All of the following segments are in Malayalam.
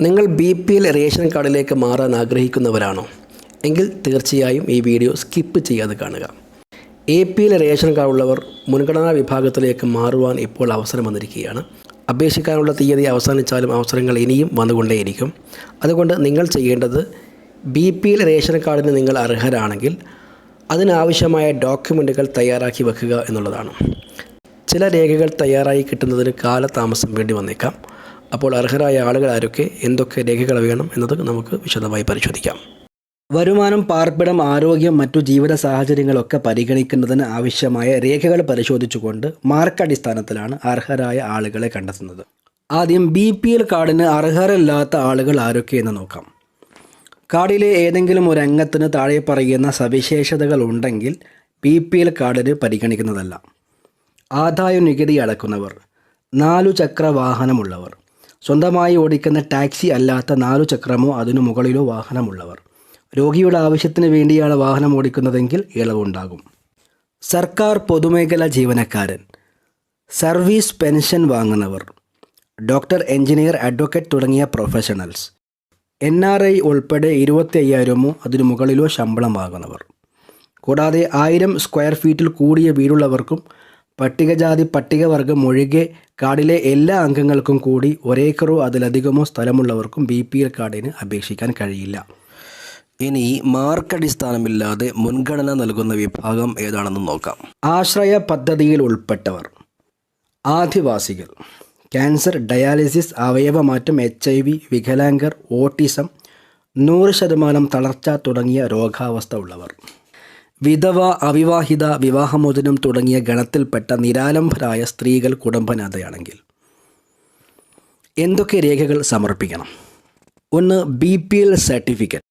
നിങ്ങൾ ബി പി എൽ റേഷൻ കാർഡിലേക്ക് മാറാൻ ആഗ്രഹിക്കുന്നവരാണോ? എങ്കിൽ തീർച്ചയായും ഈ വീഡിയോ സ്കിപ്പ് ചെയ്യാതെ കാണുക. A P L ration card ഉള്ളവർ മുൻഗണനാ വിഭാഗത്തിലേക്ക് മാറുവാൻ ഇപ്പോൾ അവസരം വന്നിരിക്കുകയാണ്. അപേക്ഷിക്കാനുള്ള തീയതി അവസാനിച്ചാലും അവസരങ്ങൾ ഇനിയും വന്നുകൊണ്ടേയിരിക്കും. അതുകൊണ്ട് നിങ്ങൾ ചെയ്യേണ്ടത് ബി പി എൽ റേഷൻ കാർഡിന് നിങ്ങൾ അർഹരാണെങ്കിൽ അതിനാവശ്യമായ ഡോക്യുമെന്റുകൾ തയ്യാറാക്കി വെക്കുക എന്നുള്ളതാണ്. ചില രേഖകൾ തയ്യാറായി കിട്ടുന്നതിന് കാലതാമസം വേണ്ടി വന്നേക്കാം. അപ്പോൾ അർഹരായ ആളുകൾ ആരൊക്കെ എന്തൊക്കെ രേഖകൾ വേണം എന്നത് നമുക്ക് വിശദമായി പരിശോധിക്കാം. വരുമാനം പാർപ്പിടം ആരോഗ്യം മറ്റു ജീവിത സാഹചര്യങ്ങളൊക്കെ പരിഗണിക്കുന്നതിന് ആവശ്യമായ രേഖകൾ പരിശോധിച്ചുകൊണ്ട് മാർക്ക് അടിസ്ഥാനത്തിലാണ് അർഹരായ ആളുകളെ കണ്ടെത്തുന്നത്. ആദ്യം ബി പി എൽ കാർഡിന് അർഹരല്ലാത്ത ആളുകൾ ആരൊക്കെയെന്ന് നോക്കാം. കാർഡിലെ ഏതെങ്കിലും ഒരു അംഗത്തിന് താഴെ പറയുന്ന സവിശേഷതകൾ ഉണ്ടെങ്കിൽ ബി പി എൽ കാർഡിന് പരിഗണിക്കുന്നതല്ല. ആദായ നികുതി അടക്കുന്നവർ നാലു ചക്ര വാഹനമുള്ളവർ സ്വന്തമായി ഓടിക്കുന്ന ടാക്സി അല്ലാത്ത നാലു ചക്രമോ അതിനു മുകളിലോ വാഹനമുള്ളവർ. രോഗിയുടെ ആവശ്യത്തിന് വേണ്ടിയാണ് വാഹനം ഓടിക്കുന്നതെങ്കിൽ ഇളവുണ്ടാകും. സർക്കാർ പൊതുമേഖലാ ജീവനക്കാരൻ. സർവീസ് പെൻഷൻ വാങ്ങുന്നവർ. ഡോക്ടർ എഞ്ചിനീയർ അഡ്വക്കേറ്റ് തുടങ്ങിയ പ്രൊഫഷണൽസ്. എൻ ആർ ഐ ഉൾപ്പെടെ ഇരുപത്തി അയ്യായിരമോ അതിനു മുകളിലോ ശമ്പളം വാങ്ങുന്നവർ. കൂടാതെ ആയിരം സ്ക്വയർ ഫീറ്റിൽ കൂടിയ വീടുള്ളവർക്കും പട്ടികജാതി പട്ടികവർഗം ഒഴികെ കാർഡിലെ എല്ലാ അംഗങ്ങൾക്കും കൂടി ഒരേക്കറോ അതിലധികമോ സ്ഥലമുള്ളവർക്കും ബി പി എൽ കാർഡിന് അപേക്ഷിക്കാൻ കഴിയില്ല. ഇനി മാർക്കടിസ്ഥാനമില്ലാതെ മുൻഗണന നൽകുന്ന വിഭാഗം ഏതാണെന്ന് നോക്കാം. ആശ്രയ പദ്ധതിയിൽ ഉൾപ്പെട്ടവർ. ആദിവാസികൾ. ക്യാൻസർ ഡയാലിസിസ് അവയവമാറ്റം എച്ച് ഐ വി വികലാംഗർ ഓട്ടിസം നൂറ് ശതമാനം തളർച്ച തുടങ്ങിയ രോഗാവസ്ഥ ഉള്ളവർ. വിധവ അവിവാഹിത വിവാഹമോചനം തുടങ്ങിയ ഗണത്തിൽപ്പെട്ട നിരാലംബരായ സ്ത്രീകൾ കുടുംബനാഥയാണെങ്കിൽ എന്തൊക്കെ രേഖകൾ സമർപ്പിക്കണം? ഒന്ന് ബി പി എൽ സർട്ടിഫിക്കറ്റ്.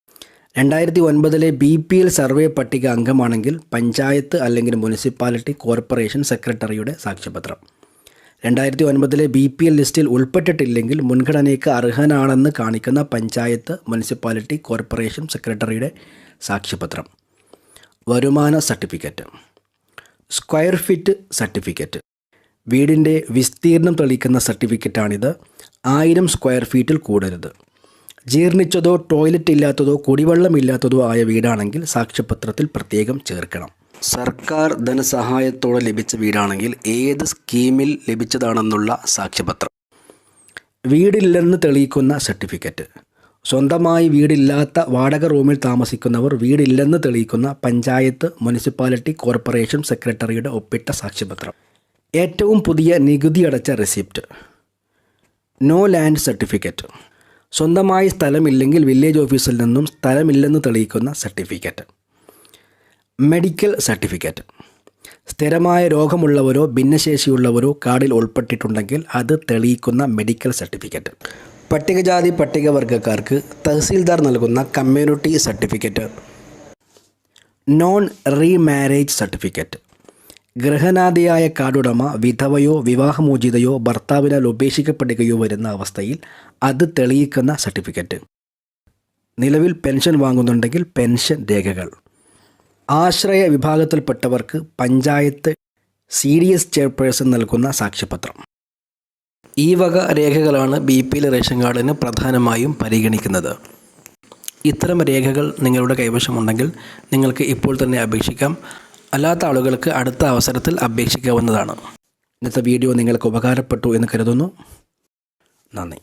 രണ്ടായിരത്തി ഒൻപതിലെ ബി പി എൽ സർവേ പട്ടിക അംഗമാണെങ്കിൽ പഞ്ചായത്ത് അല്ലെങ്കിൽ മുനിസിപ്പാലിറ്റി കോർപ്പറേഷൻ സെക്രട്ടറിയുടെ സാക്ഷ്യപത്രം. രണ്ടായിരത്തി ഒൻപതിലെ ബി പി എൽ ലിസ്റ്റിൽ ഉൾപ്പെട്ടിട്ടില്ലെങ്കിൽ മുൻഗണനയ്ക്ക് അർഹനാണെന്ന് കാണിക്കുന്ന പഞ്ചായത്ത് മുനിസിപ്പാലിറ്റി കോർപ്പറേഷൻ സെക്രട്ടറിയുടെ സാക്ഷ്യപത്രം. വരുമാന സർട്ടിഫിക്കറ്റ്. Square feet certificate. വീടിന്റെ വിസ്തീർണം തെളിയിക്കുന്ന സർട്ടിഫിക്കറ്റാണിത്. ആയിരം സ്ക്വയർ ഫീറ്റിൽ കൂടരുത്. ജീർണിച്ചതോ ടോയ്ലറ്റ് ഇല്ലാത്തതോ കുടിവെള്ളമില്ലാത്തതോ ആയ വീടാണെങ്കിൽ സാക്ഷ്യപത്രത്തിൽ പ്രത്യേകം ചേർക്കണം. സർക്കാർ ധനസഹായത്തോടെ ലഭിച്ച വീടാണെങ്കിൽ ഏത് സ്കീമിൽ ലഭിച്ചതാണെന്നുള്ള സാക്ഷ്യപത്രം. വീടില്ലെന്ന് തെളിയിക്കുന്ന സർട്ടിഫിക്കറ്റ്. സ്വന്തമായി വീടില്ലാത്ത വാടക റൂമിൽ താമസിക്കുന്നവർ വീടില്ലെന്ന് തെളിയിക്കുന്ന പഞ്ചായത്ത് മുനിസിപ്പാലിറ്റി കോർപ്പറേഷൻ സെക്രട്ടറിയുടെ ഒപ്പിട്ട സാക്ഷ്യപത്രം. ഏറ്റവും പുതിയ നികുതി അടച്ച റെസിപ്റ്റ്. No land certificate. സ്വന്തമായി സ്ഥലമില്ലെങ്കിൽ വില്ലേജ് ഓഫീസിൽ നിന്നും സ്ഥലമില്ലെന്ന് തെളിയിക്കുന്ന സർട്ടിഫിക്കറ്റ്. Medical certificate. സ്ഥിരമായ രോഗമുള്ളവരോ ഭിന്നശേഷിയുള്ളവരോ കാർഡിൽ ഉൾപ്പെട്ടിട്ടുണ്ടെങ്കിൽ അത് തെളിയിക്കുന്ന മെഡിക്കൽ സർട്ടിഫിക്കറ്റ്. പട്ടികജാതി പട്ടികവർഗക്കാർക്ക് തഹസീൽദാർ നൽകുന്ന community certificate. Non remarriage certificate. ഗൃഹനാഥിയായ കാർഡുടമ വിധവയോ വിവാഹമോചിതയോ ഭർത്താവിനാൽ ഉപേക്ഷിക്കപ്പെടുകയോ വരുന്ന അവസ്ഥയിൽ അത് തെളിയിക്കുന്ന സർട്ടിഫിക്കറ്റ്. നിലവിൽ പെൻഷൻ വാങ്ങുന്നുണ്ടെങ്കിൽ പെൻഷൻ രേഖകൾ. ആശ്രയ വിഭാഗത്തിൽപ്പെട്ടവർക്ക് panchayat C D S chairperson നൽകുന്ന സാക്ഷ്യപത്രം. ഈ വക രേഖകളാണ് ബി പി എൽ റേഷൻ കാർഡിന് പ്രധാനമായും പരിഗണിക്കുന്നത്. ഇത്തരം രേഖകൾ നിങ്ങളുടെ കൈവശമുണ്ടെങ്കിൽ നിങ്ങൾക്ക് ഇപ്പോൾ തന്നെ അപേക്ഷിക്കാം. അല്ലാത്ത ആളുകൾക്ക് അടുത്ത അവസരത്തിൽ അപേക്ഷിക്കാവുന്നതാണ്. ഇന്നത്തെ വീഡിയോ നിങ്ങൾക്ക് ഉപകാരപ്പെട്ടു എന്ന് കരുതുന്നു. നന്ദി.